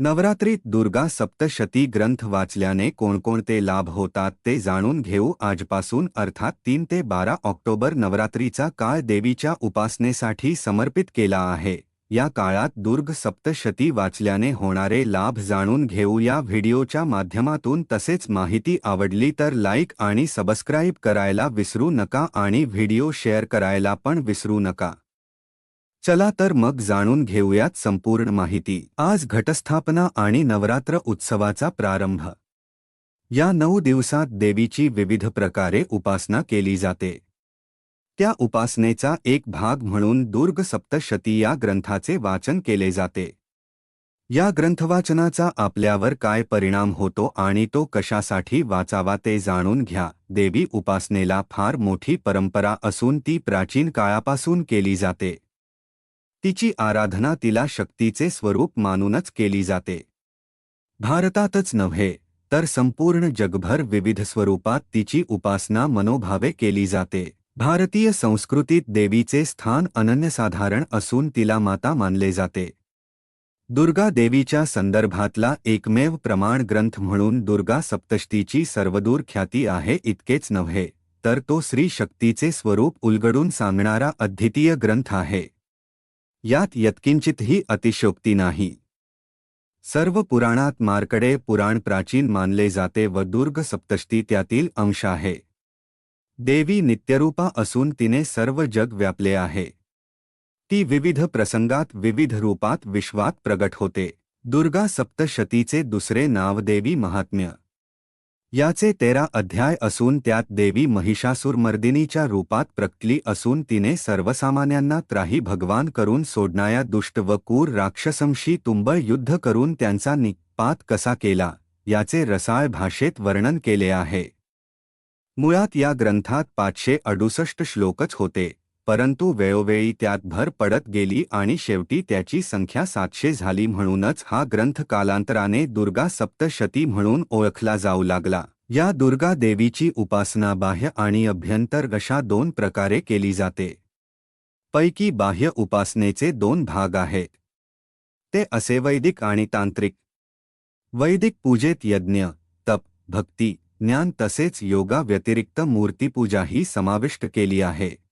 नवरात्रीत दुर्गा सप्तशती ग्रंथ वाचल्याने कोणकोणते लाभ होतात ते जाणून घेऊ आजपासून अर्थात तीन ते बारा ऑक्टोबर नवरात्रीचा काळ देवीच्या उपासनेसाठी समर्पित केला आहे. या काळात दुर्ग सप्तशती वाचल्याने होणारे लाभ जाणून घेऊ या व्हिडिओच्या माध्यमातून तसेच माहिती आवडली तर लाईक आणि सबस्क्राईब करायला विसरू नका आणि व्हिडिओ शेअर करायला पण विसरू नका. चला तर मग जाणून घेऊयात संपूर्ण माहिती. आज घटस्थापना आणि नवरात्र उत्सवाचा प्रारंभ. या नऊ दिवसात देवीची विविध प्रकारे उपासना केली जाते. त्या उपासनेचा एक भाग म्हणून दुर्ग सप्तशती या ग्रंथाचे वाचन केले जाते. या ग्रंथवाचनाचा आपल्यावर काय परिणाम होतो आणि तो कशासाठी वाचावा ते जाणून घ्या. देवी उपासनेला फार मोठी परंपरा असून ती प्राचीन काळापासून केली जाते. तिची आराधना तिला शक्तीचे स्वरूप मानूनच केली जाते. भारतातच नव्हे तर संपूर्ण जगभर विविध स्वरूपात तिची उपासना मनोभावे केली जाते. भारतीय संस्कृतीत देवीचे स्थान अनन्यसाधारण असून तिला माता मानले जाते. दुर्गा देवीच्या संदर्भातला एकमेव प्रमाण ग्रंथ म्हणून दुर्गा सप्तष्टीची सर्वदूर ख्याती आहे इतकेच नव्हे तर तो श्री शक्तीचे स्वरूप उलगडून सांगणारा अद्वितीय ग्रंथ आहे. यात यत्किंचितही अतिशोक्ती नाही. सर्व पुराणात मार्कडे पुराण प्राचीन मानले जाते व दुर्ग सप्तशती त्यातील अंश आहे. देवी नित्यरूपा असून तिने सर्व जग व्यापले आहे. ती विविध प्रसंगात विविध रूपात विश्वात प्रगट होते. दुर्गा सप्तशतीचे दुसरे नाव देवी महात्म्य. याचे तेरा अध्याय असून त्यात देवी महिषासुरमर्दिनीच्या रूपात प्रकटली असून तिने सर्वसामान्यांना त्राही भगवान करून सोडणाया दुष्ट व कूर राक्षसंशी तुंबळ युद्ध करून त्यांचा निपात कसा केला याचे रसाळ भाषेत वर्णन केले आहे. मुळात या ग्रंथात पाचशे अडुसष्ट श्लोकच होते. परंतु वेळोवेळी त्यात भर पडत गेली आणि शेवटी त्याची संख्या सातशे झाली म्हणूनच हा ग्रंथ कालांतराने दुर्गा सप्तशती म्हणून ओळखला जाऊ लागला. या दुर्गा देवीची उपासना बाह्य आणि अभ्यंतर अशा दोन प्रकारे केली जाते. पैकी बाह्य उपासनेचे दोन भाग आहेत. ते असे वैदिक आणि तांत्रिक. वैदिक पूजेत यज्ञ तप भक्ती ज्ञान तसेच योगा व्यतिरिक्त मूर्तीपूजाही समाविष्ट केली आहे.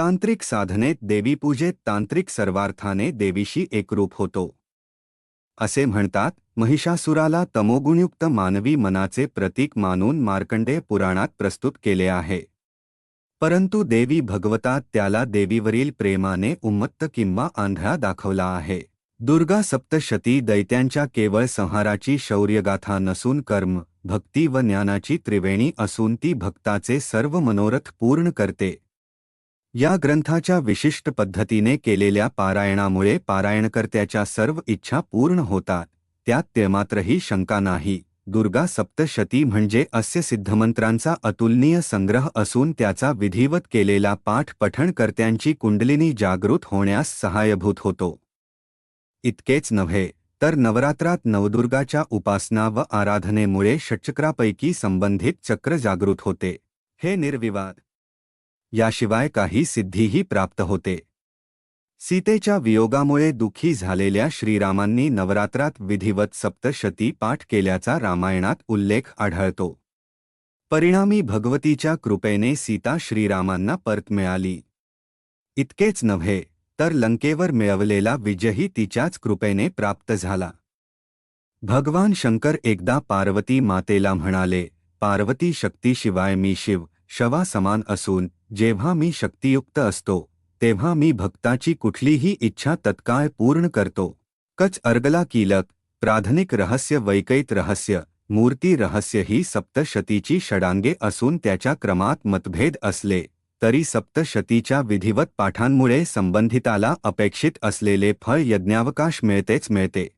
तांत्रिक साधनेत देवीपूजेत तांत्रिक सर्वार्थाने देवीशी एकरूप होतो. असे म्हणतात महिषासुराला तमोगुणयुक्त मानवी मनाचे प्रतीक मानून मार्कंडेय पुराणात प्रस्तुत केले आहे. परंतु देवी भगवतात त्याला देवीवरील प्रेमाने उन्मत्त किंवा आंधळा दाखवला आहे. दुर्गा सप्तशती दैत्यांच्या केवळ संहाराची शौर्यगाथा नसून कर्म भक्ती व ज्ञानाची त्रिवेणी असून ती भक्ताचे सर्व मनोरथ पूर्ण करते. या ग्रंथाच्या विशिष्ट पद्धतीने केलेल्या पारायणामुळे पारायणकर्त्याच्या सर्व इच्छा पूर्ण होतात. त्यात तेमात्रही शंका नाही. दुर्गा सप्तशती म्हणजे अस्य सिद्धमंत्रांचा अतुलनीय संग्रह असून त्याचा विधिवत केलेला पाठ पठणकर्त्यांची कुंडलिनी जागृत होण्यास सहाय्यभूत होतो. इतकेच नव्हे तर नवरात्रात नवदुर्गाच्या उपासना व आराधनेमुळे षटचक्रापैकी संबंधित चक्र जागृत होते. हे निर्विवाद. याशिवाय काही सिद्धीही प्राप्त होते. सीतेच्या वियोगामुळे दुःखी झालेल्या श्रीरामांनी नवरात्रात विधिवत सप्तशती पाठ केल्याचा रामायणात उल्लेख आढळतो. परिणामी भगवतीच्या कृपेने सीता श्रीरामांना परत मिळाली. इतकेच नव्हे तर लंकेवर मिळवलेला विजयही तिच्याच कृपेने प्राप्त झाला. भगवान शंकर एकदा पार्वती मातेला म्हणाले पार्वती शक्तीशिवाय मी शिव शवा समान असून जेव्हा मी शक्तियुक्त असतो तेव्हा मी भक्ताची कुठलीही इच्छा तत्काळ पूर्ण करतो. कच अर्गला कीलक प्राथमिक रहस्य वैकैत रहस्य मूर्ती रहस्य ही सप्तशतीची षडांगे असून त्याच्या क्रमात मतभेद असले तरी सप्तशतीच्या विधिवत पाठांमुळे संबंधिताला अपेक्षित असलेले फळ यज्ञावकाश मिळतेच मिळते.